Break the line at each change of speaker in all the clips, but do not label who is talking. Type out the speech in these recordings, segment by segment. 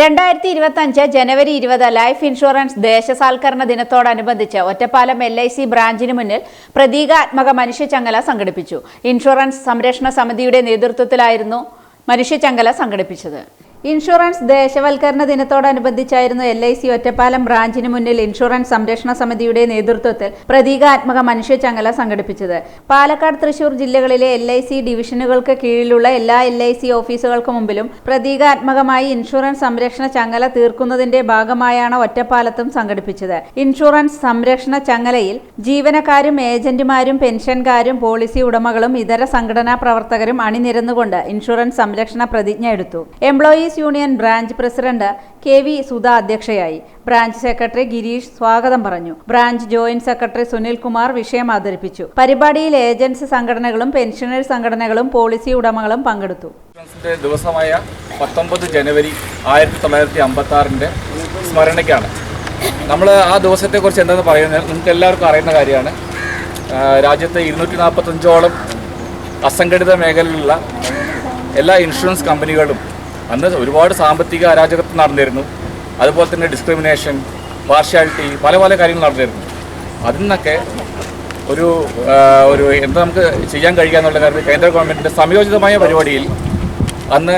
രണ്ടായിരത്തി ഇരുപത്തി അഞ്ച് ജനുവരി ഇരുപത് ലൈഫ് ഇൻഷുറൻസ് ദേശസാൽക്കരണ ദിനത്തോടനുബന്ധിച്ച് ഒറ്റപ്പാലം എൽ ഐ സി ബ്രാഞ്ചിന് മുന്നിൽ പ്രതീകാത്മക മനുഷ്യചങ്ങല സംഘടിപ്പിച്ചു. ഇൻഷുറൻസ് സംരക്ഷണ സമിതിയുടെ നേതൃത്വത്തിലായിരുന്നു മനുഷ്യചങ്ങല സംഘടിപ്പിച്ചത്. ഇൻഷുറൻസ് ദേശവൽക്കരണ ദിനത്തോടനുബന്ധിച്ചായിരുന്നു എൽ ഐ സി ഒറ്റപ്പാലം ബ്രാഞ്ചിന് മുന്നിൽ ഇൻഷുറൻസ് സംരക്ഷണ സമിതിയുടെ നേതൃത്വത്തിൽ പ്രതീകാത്മക മനുഷ്യചങ്ങല സംഘടിപ്പിച്ചത്. പാലക്കാട് തൃശൂർ ജില്ലകളിലെ എൽ ഐ സി ഡിവിഷനുകൾക്ക് കീഴിലുള്ള എല്ലാ എൽ ഐ സി ഓഫീസുകൾക്ക് മുമ്പിലും പ്രതീകാത്മകമായി ഇൻഷുറൻസ് സംരക്ഷണ ചങ്ങല തീർക്കുന്നതിന്റെ ഭാഗമായാണ് ഒറ്റപ്പാലത്തും സംഘടിപ്പിച്ചത്. ഇൻഷുറൻസ് സംരക്ഷണ ചങ്ങലയിൽ ജീവനക്കാരും ഏജന്റുമാരും പെൻഷൻകാരും പോളിസി ഉടമകളും ഇതര സംഘടനാ പ്രവർത്തകരും അണിനിരന്നുകൊണ്ട് ഇൻഷുറൻസ് സംരക്ഷണ പ്രതിജ്ഞ എടുത്തു. Employees union branch president K V Sudha അധ്യക്ഷയായി. ബ്രാഞ്ച് സെക്രട്ടറി ഗിരീഷ് സ്വാഗതം പറഞ്ഞു. Branch joint secretary Sunil Kumar വിഷയം അവതരിപ്പിച്ചു. പരിപാടിയിൽ ഏജൻസി സംഘടനകളും പെൻഷനേഴ്സ് സംഘടനകളും പോളിസി ഉടമകളും പങ്കെടുത്തു.
ദിവസമായ പത്തൊമ്പത് ജനുവരി ആയിരത്തി തൊള്ളായിരത്തി അമ്പത്തി ആറിന്റെ സ്മരണയ്ക്കാണ് നമ്മൾ ആ ദിവസത്തെക്കുറിച്ച് എന്താണെന്ന് പറയുന്നത് നിങ്ങൾക്ക് എല്ലാവർക്കും അറിയുന്ന കാര്യമാണ്. രാജ്യത്തെ ഇരുന്നൂറ്റി നാൽപ്പത്തഞ്ചോളം അസംഘടിത മേഖലയിലുള്ള എല്ലാ ഇൻഷുറൻസ് കമ്പനികളും അന്ന് ഒരുപാട് സാമ്പത്തിക അരാജകത്വം നടന്നിരുന്നു. അതുപോലെ തന്നെ ഡിസ്ക്രിമിനേഷൻ പാർഷ്യാലിറ്റി പല പല കാര്യങ്ങൾ നടന്നിരുന്നു. അതിൽ നിന്നൊക്കെ ഒരു ഒരു എന്താ നമുക്ക് ചെയ്യാൻ കഴിയുക എന്നുള്ള കാര്യത്തിൽ കേന്ദ്ര ഗവൺമെന്റിന്റെ സംയോജിതമായ പരിപാടിയിൽ അന്ന്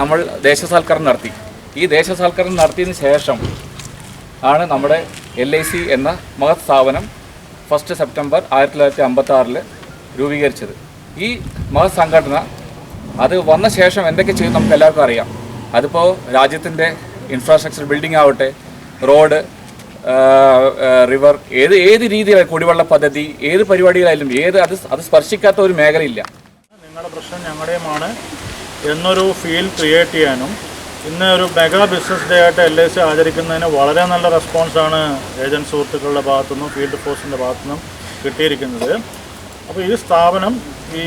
നമ്മൾ ദേശസാൽക്കരണം നടത്തി. ഈ ദേശസാൽക്കരണം നടത്തിയതിന് ശേഷം ആണ് നമ്മുടെ എൽ ഐ സി എന്ന മഹത് സ്ഥാപനം ഫസ്റ്റ് സെപ്റ്റംബർ ആയിരത്തി തൊള്ളായിരത്തി അമ്പത്തി ആറിൽ രൂപീകരിച്ചത്. ഈ മഹത് സംഘടന അത് വന്ന ശേഷം എന്തൊക്കെ ചെയ്യും നമുക്ക് എല്ലാവർക്കും അറിയാം. അതിപ്പോൾ രാജ്യത്തിന്റെ ഇൻഫ്രാസ്ട്രക്ചർ ബിൽഡിംഗ് ആവട്ടെ റോഡ് റിവർ ഏത് ഏത് രീതിയിലായി കുടിവെള്ള പദ്ധതി ഏത് പരിപാടികളായാലും ഏത് അത് അത് സ്പർശിക്കാത്ത ഒരു മേഖലയില്ല.
നിങ്ങളുടെ പ്രശ്നം ഞങ്ങളുടെയുമാണ്. എന്നൊരു ഫീൽ ക്രിയേറ്റ് ചെയ്യാനും ഇന്ന് ഒരു മെഗാ ബിസിനസ് ഡേ ആയിട്ട് എൽ ഐ സി ആചരിക്കുന്നതിന് വളരെ നല്ല റെസ്പോൺസാണ് ഏജന്റ് സുഹൃത്തുക്കളുടെ ഭാഗത്തുനിന്നും ഫീൽഡ് ഫോഴ്സിന്റെ ഭാഗത്തുനിന്നും കിട്ടിയിരിക്കുന്നത്. അപ്പോൾ ഈ സ്ഥാപനം ഈ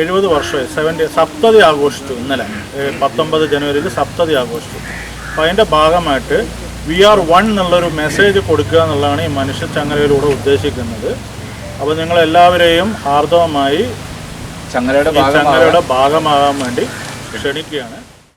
എഴുപത് വർഷമായി സെവന്റി സപ്തതി ആഘോഷിച്ചു ഇന്നലെ പത്തൊമ്പത് ജനുവരിയിൽ സപ്തതി ആഘോഷിച്ചു. അപ്പോൾ അതിന്റെ ഭാഗമായിട്ട് വി ആർ വൺ എന്നുള്ളൊരു മെസ്സേജ് കൊടുക്കുക എന്നുള്ളതാണ് ഈ മനുഷ്യ ചങ്ങലയിലൂടെ ഉദ്ദേശിക്കുന്നത്. അപ്പോൾ നിങ്ങളെല്ലാവരെയും ഹാർദവമായി
ചങ്ങലയുടെ
ചങ്ങലയുടെ ഭാഗമാകാൻ വേണ്ടി ക്ഷണിക്കുകയാണ്.